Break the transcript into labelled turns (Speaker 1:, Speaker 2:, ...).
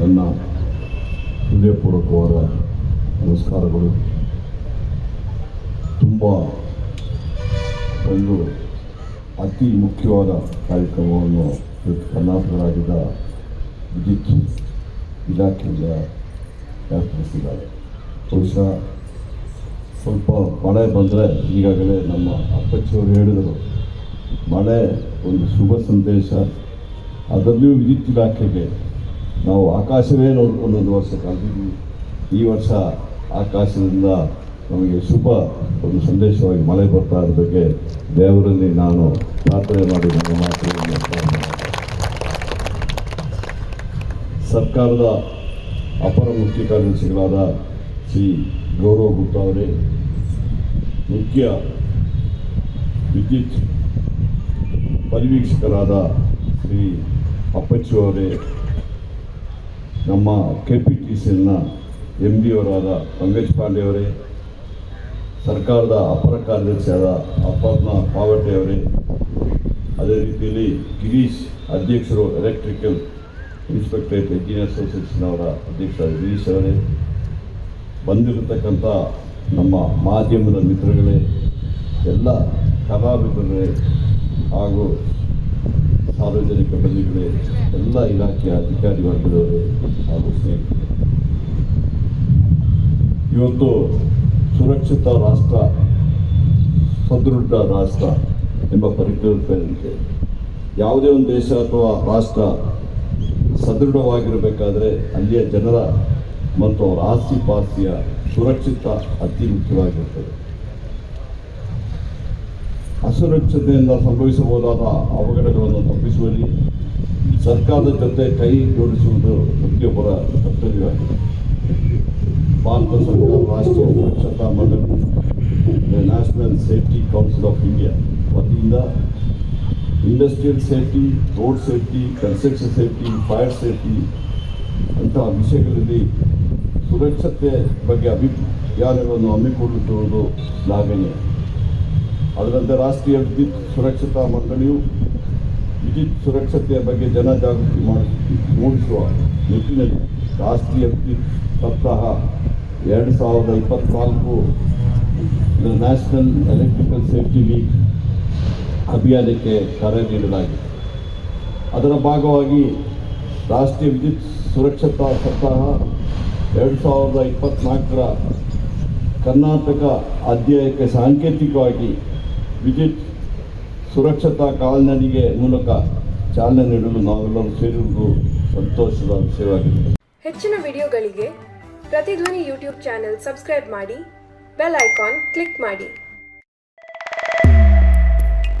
Speaker 1: ನನ್ನ ಹೃದಯಪೂರ್ವಕವಾದ ನಮಸ್ಕಾರಗಳು. ತುಂಬ ಒಂದು ಅತಿ ಮುಖ್ಯವಾದ ಕಾರ್ಯಕ್ರಮವನ್ನು ಕರ್ನಾಟಕ ರಾಜ್ಯದ ವಿದ್ಯುತ್ ಇಲಾಖೆಯಿಂದ ಏರ್ಪಡಿಸಿದ್ದಾರೆ. ಬಹುಶಃ ಸ್ವಲ್ಪ ಮಳೆ ಬಂದರೆ ಈಗಾಗಲೇ ನಮ್ಮ ಅಪ್ಪಚ್ಚಿಯವರು ಹೇಳಿದರು, ಮಳೆ ಒಂದು ಶುಭ ಸಂದೇಶ. ಅದರಲ್ಲಿಯೂ ವಿದ್ಯುತ್ ಇಲಾಖೆಗೆ ನಾವು ಆಕಾಶವೇ ನೋಡಿಕೊಂಡು ಒಂದು ವರ್ಷ ಕಳೆದಿದ್ವಿ ಈ ವರ್ಷ ಆಕಾಶದಿಂದ ನಮಗೆ ಶುಭ ಒಂದು ಸಂದೇಶವಾಗಿ ಮಳೆ ಬರ್ತಾ ಇರೋ ಬಗ್ಗೆ ದೇವರಲ್ಲಿ ನಾನು ಪ್ರಾರ್ಥನೆ ಮಾಡಿ ನನ್ನ ಮಾತುಗಳನ್ನು ಸರ್ಕಾರದ ಅಪರ ಮುಖ್ಯ ಕಾರ್ಯದರ್ಶಿಗಳಾದ ಶ್ರೀ ಗೌರವ್ ಗುಪ್ತಾ ಅವರೇ, ಮುಖ್ಯ ವಿದ್ಯುತ್ ಪರಿವೀಕ್ಷಕರಾದ ಶ್ರೀ ಅಪ್ಪಚ್ಚು ಅವರೇ ನಮ್ಮ ಕೆ ಪಿ ಟಿ ಸಿನ ಎಂ ಡಿ ಅವರಾದ ಪಂಕಜ್ ಪಾಂಡೆ ಅವರೇ ಸರ್ಕಾರದ ಅಪರ ಕಾರ್ಯದರ್ಶಿಯಾದ ಅಪರ್ಣ ಪಾವಟೆ ಅವರೇ ಅದೇ ರೀತಿಯಲ್ಲಿ ಗಿರೀಶ್ ಅಧ್ಯಕ್ಷರು ಎಲೆಕ್ಟ್ರಿಕಲ್ ಇನ್ಸ್ಪೆಕ್ಟರೇಟ್ ಇಂಜಿನಿಯರ್ ಅಸೋಸಿಯೇಷನ್ ಅವರ ಅಧ್ಯಕ್ಷರಾದ ಗಿರೀಶ್ ಅವರೇ, ಬಂದಿರತಕ್ಕಂಥ ನಮ್ಮ ಮಾಧ್ಯಮದ ಮಿತ್ರಗಳೇ, ಎಲ್ಲ ಕಲಾವಿದರೇ ಹಾಗೂ ಸಾರ್ವಜನಿಕ ಬಂಧುಗಳೇ ಎಲ್ಲ ಇಲಾಖೆಯ ಅಧಿಕಾರಿ ವರ್ಗದವರು ಹಾಗೂ ಇವತ್ತು ಸುರಕ್ಷಿತ ರಾಷ್ಟ್ರ, ಸದೃಢ ರಾಷ್ಟ್ರ ಎಂಬ ಪರಿಕಲ್ಪನೆಯಂತೆ ಯಾವುದೇ ಒಂದು ದೇಶ ಅಥವಾ ರಾಷ್ಟ್ರ ಸದೃಢವಾಗಿರಬೇಕಾದ್ರೆ ಅಲ್ಲಿಯ ಜನರ ಮತ್ತು ಅವರ ಆಸ್ತಿ ಪಾಸ್ತಿಯ ಸುರಕ್ಷಿತ ಅತಿ ಮುಖ್ಯವಾಗಿರ್ತದೆ ಅಸುರಕ್ಷತೆಯಿಂದ ಸಂಭವಿಸಬಹುದಾದ ಅವಘಡಗಳನ್ನು ತಪ್ಪಿಸುವಲ್ಲಿ ಸರ್ಕಾರದ ಜೊತೆ ಕೈ ಜೋಡಿಸುವುದು ಪ್ರತಿಯೊಬ್ಬರ ಕರ್ತವ್ಯವಾಗಿದೆ ಭಾರತ ಸರ್ಕಾರ ರಾಷ್ಟ್ರೀಯ ಸುರಕ್ಷತಾ ಮಂಡಳಿ national safety council of India ವತಿಯಿಂದ industrial safety, road safety, construction safety, fire safety ಅಂತಹ ವಿಷಯಗಳಲ್ಲಿ ಸುರಕ್ಷತೆ ಬಗ್ಗೆ ಅಭಿಪ್ರಾಯಗಳನ್ನು ಹಮ್ಮಿಕೊಳ್ಳುತ್ತಿರುವುದು ಶ್ಲಾಘನೀಯ ಅದರಂತೆ ರಾಷ್ಟ್ರೀಯ ವಿದ್ಯುತ್ ಸುರಕ್ಷತಾ ಮಂಡಳಿಯು ವಿದ್ಯುತ್ ಸುರಕ್ಷತೆಯ ಬಗ್ಗೆ ಜನ ಜಾಗೃತಿ ಮೂಡಿಸುವ ನಿಟ್ಟಿನಲ್ಲಿ ರಾಷ್ಟ್ರೀಯ ವಿದ್ಯುತ್ ಸಪ್ತಾಹ ಎರಡು ಸಾವಿರದ ಇಪ್ಪತ್ತ್ನಾಲ್ಕು ನ್ಯಾಷನಲ್ ಎಲೆಕ್ಟ್ರಿಕಲ್ ಸೇಫ್ಟಿ ವೀಕ್ ಅಭಿಯಾನಕ್ಕೆ ಕರೆ ನೀಡಲಾಗಿದೆ. ಅದರ ಭಾಗವಾಗಿ ರಾಷ್ಟ್ರೀಯ ವಿದ್ಯುತ್ ಸುರಕ್ಷತಾ ಸಪ್ತಾಹ ಎರಡು ಸಾವಿರದ ಇಪ್ಪತ್ತ್ನಾಲ್ಕರ ಕರ್ನಾಟಕ ಅಧ್ಯಾಯಕ್ಕೆ ಸಾಂಕೇತಿಕವಾಗಿ ವಿದ್ಯುತ್ ಸುರಕ್ಷತಾ ಕಾಲ್ನಡಿಗೆ ಮೂಲಕ ಚಾಲನೆ ನೀಡಲು ನಾವೆಲ್ಲರೂ ಸೇರಿರುವುದು ಸಂತೋಷದ ವಿಷಯವಾಗಿದೆ.
Speaker 2: ಹೆಚ್ಚಿನ ವಿಡಿಯೋಗಳಿಗೆ ಪ್ರತಿಧ್ವನಿ ಯೂಟ್ಯೂಬ್ ಚಾನೆಲ್ ಸಬ್ಸ್ಕ್ರೈಬ್ ಮಾಡಿ, ಬೆಲ್ ಐಕಾನ್ ಕ್ಲಿಕ್ ಮಾಡಿ.